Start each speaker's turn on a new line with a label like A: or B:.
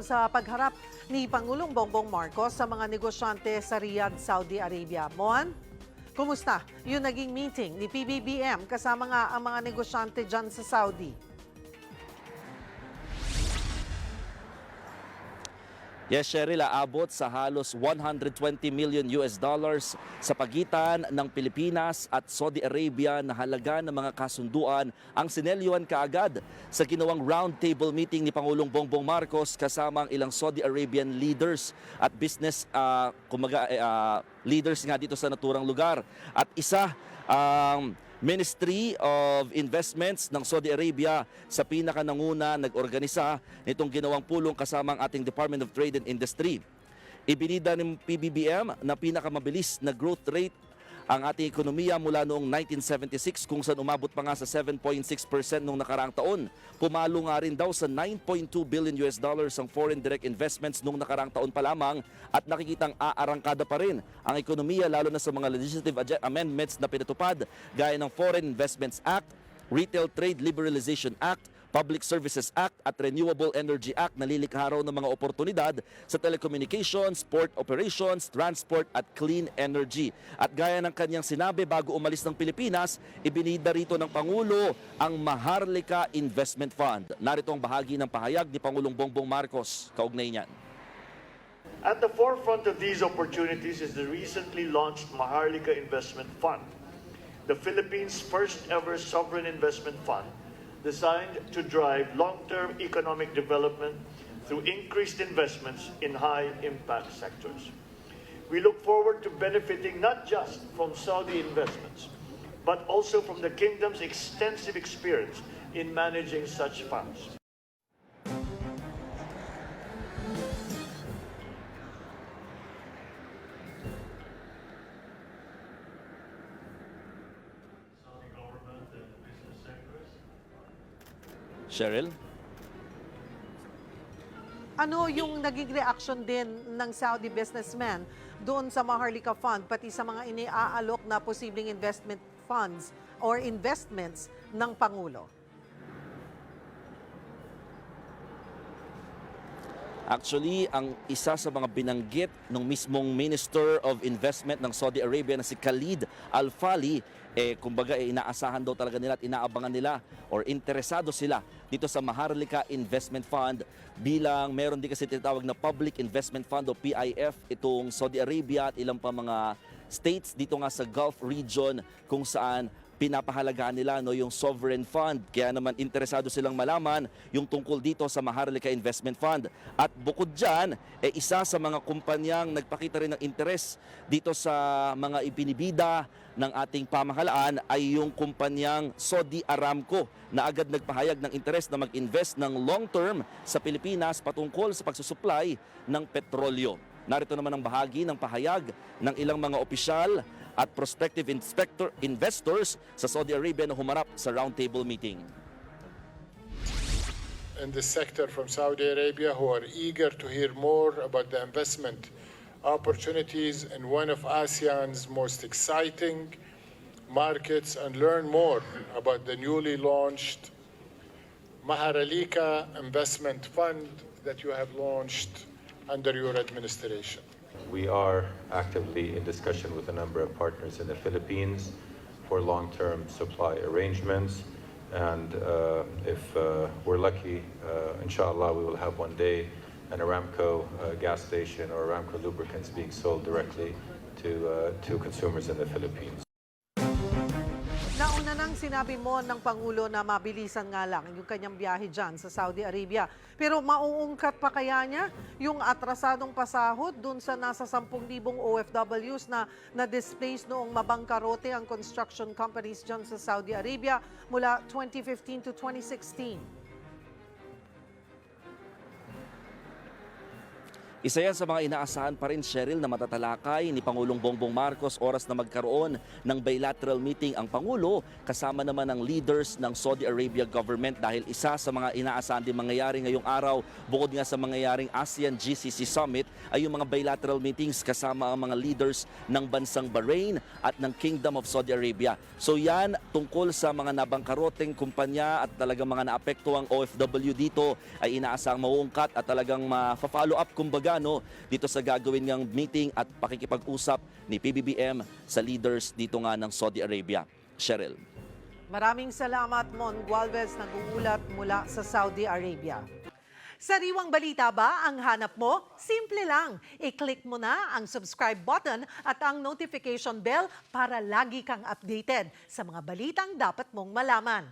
A: sa pagharap ni Pangulong Bongbong Marcos sa mga negosyante sa Riyadh, Saudi Arabia. Moan, kumusta yung naging meeting ni PBBM kasama nga ang mga negosyante dyan sa Saudi?
B: Yes, Cheryl, aabot sa halos 120 million US dollars sa pagitan ng Pilipinas at Saudi Arabia na halaga ng mga kasunduan ang sinelyuhan kaagad sa ginawang roundtable meeting ni Pangulong Bongbong Marcos kasama ang ilang Saudi Arabian leaders at business ah, kumaga, eh, ah, leaders nga dito sa naturang lugar. At isa ang Ministry of Investments ng Saudi Arabia sa pinakananguna nag-organisa nitong ginawang pulong kasama ang ating Department of Trade and Industry. Ibinida ng PBBM na pinakamabilis na growth rate ang ating ekonomiya mula noong 1976 kung saan umabot pa nga sa 7.6% noong nakaraang taon. Pumalo nga rin daw sa 9.2 billion US dollars ang foreign direct investments noong nakaraang taon pa lamang at nakikitang aarangkada pa rin ang ekonomiya lalo na sa mga legislative amendments na pinatupad gaya ng Foreign Investments Act, Retail Trade Liberalization Act, Public Services Act at Renewable Energy Act na lilikha raw ng mga oportunidad sa telecommunications, port operations, transport at clean energy. At gaya ng kanyang sinabi bago umalis ng Pilipinas, ibinida rito ng Pangulo ang Maharlika Investment Fund. Narito ang bahagi ng pahayag ni Pangulong Bongbong Marcos. Kaugnay niyan.
C: At the forefront of these opportunities is the recently launched Maharlika Investment Fund, the Philippines' first ever sovereign investment fund designed to drive long-term economic development through increased investments in high-impact sectors. We look forward to benefiting not just from Saudi investments, but also from the kingdom's extensive experience in managing such funds.
B: Cheryl?
A: Ano yung naging reaction din ng Saudi businessmen doon sa Maharlika Fund, pati sa mga iniaalok na posibleng investment funds or investments ng Pangulo?
B: Actually, ang isa sa mga binanggit ng mismong Minister of Investment ng Saudi Arabia na si Khalid Al-Fali, eh, kumbaga eh, inaasahan daw talaga nila at inaabangan nila or interesado sila dito sa Maharlika Investment Fund. Bilang meron din kasi tinatawag na Public Investment Fund o PIF itong Saudi Arabia at ilang pa mga states dito nga sa Gulf region kung saan pinapahalagaan nila no yung sovereign fund kaya naman interesado silang malaman yung tungkol dito sa Maharlika Investment Fund at bukod diyan eh isa sa mga kumpanyang nagpakita rin ng interes dito sa mga ibinibida ng ating pamahalaan ay yung kumpanyang Saudi Aramco na agad nagpahayag ng interes na mag-invest ng long term sa Pilipinas patungkol sa pagsusupply ng petrolyo. Narito naman ang bahagi ng pahayag ng ilang mga opisyal at prospective inspector investors sa Saudi Arabia na humarap sa roundtable meeting.
D: in the sector from Saudi Arabia who are eager to hear more about the investment opportunities in one of ASEAN's most exciting markets and learn more about the newly launched Maharalika Investment Fund that you have launched under your administration.
E: We are actively in discussion with a number of partners in the Philippines for long-term supply arrangements. And uh, if uh, we're lucky, uh, inshallah, we will have one day an Aramco uh, gas station or Aramco lubricants being sold directly to, uh, to consumers in the Philippines.
A: Sinabi mo ng Pangulo na mabilisan nga lang yung kanyang biyahe dyan sa Saudi Arabia. Pero mauungkat pa kaya niya yung atrasadong pasahod dun sa nasa 10,000 OFWs na na-displace noong mabangkarote ang construction companies dyan sa Saudi Arabia mula 2015 to 2016.
B: Isa yan sa mga inaasahan pa rin, Cheryl, na matatalakay ni Pangulong Bongbong Marcos oras na magkaroon ng bilateral meeting ang Pangulo kasama naman ng leaders ng Saudi Arabia government dahil isa sa mga inaasahan din mangyayari ngayong araw bukod nga sa mangyayaring ASEAN GCC Summit ay yung mga bilateral meetings kasama ang mga leaders ng bansang Bahrain at ng Kingdom of Saudi Arabia. So yan tungkol sa mga nabangkaroteng kumpanya at talagang mga naapektuang OFW dito ay inaasahang mauungkat at talagang ma-follow up kumbaga no, dito sa gagawin ngang meeting at pakikipag-usap ni PBBM sa leaders dito nga ng Saudi Arabia. Cheryl.
A: Maraming salamat, Mon Gualvez, nag-uulat mula sa Saudi Arabia. Sariwang balita ba ang hanap mo? Simple lang. I-click mo na ang subscribe button at ang notification bell para lagi kang updated sa mga balitang dapat mong malaman.